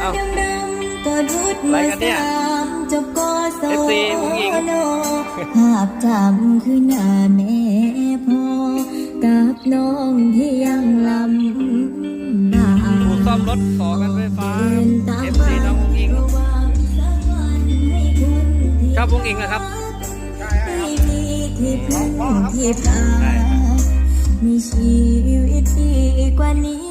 เอ้าดำก็รุดอะไรมากันเนี่ยสามจบกศ FC ญิงภาพจำคือหน้าแม่พ่อกับน้องที่ยังลำบากผู้ซ่อมรถขอกันไฟฟ้าเอฟซีน้องอุ้งอิงชอบอุ้งอิงนะครับไม่มีที่พึ่งที่พาได้มีชีวิตดีกว่านี้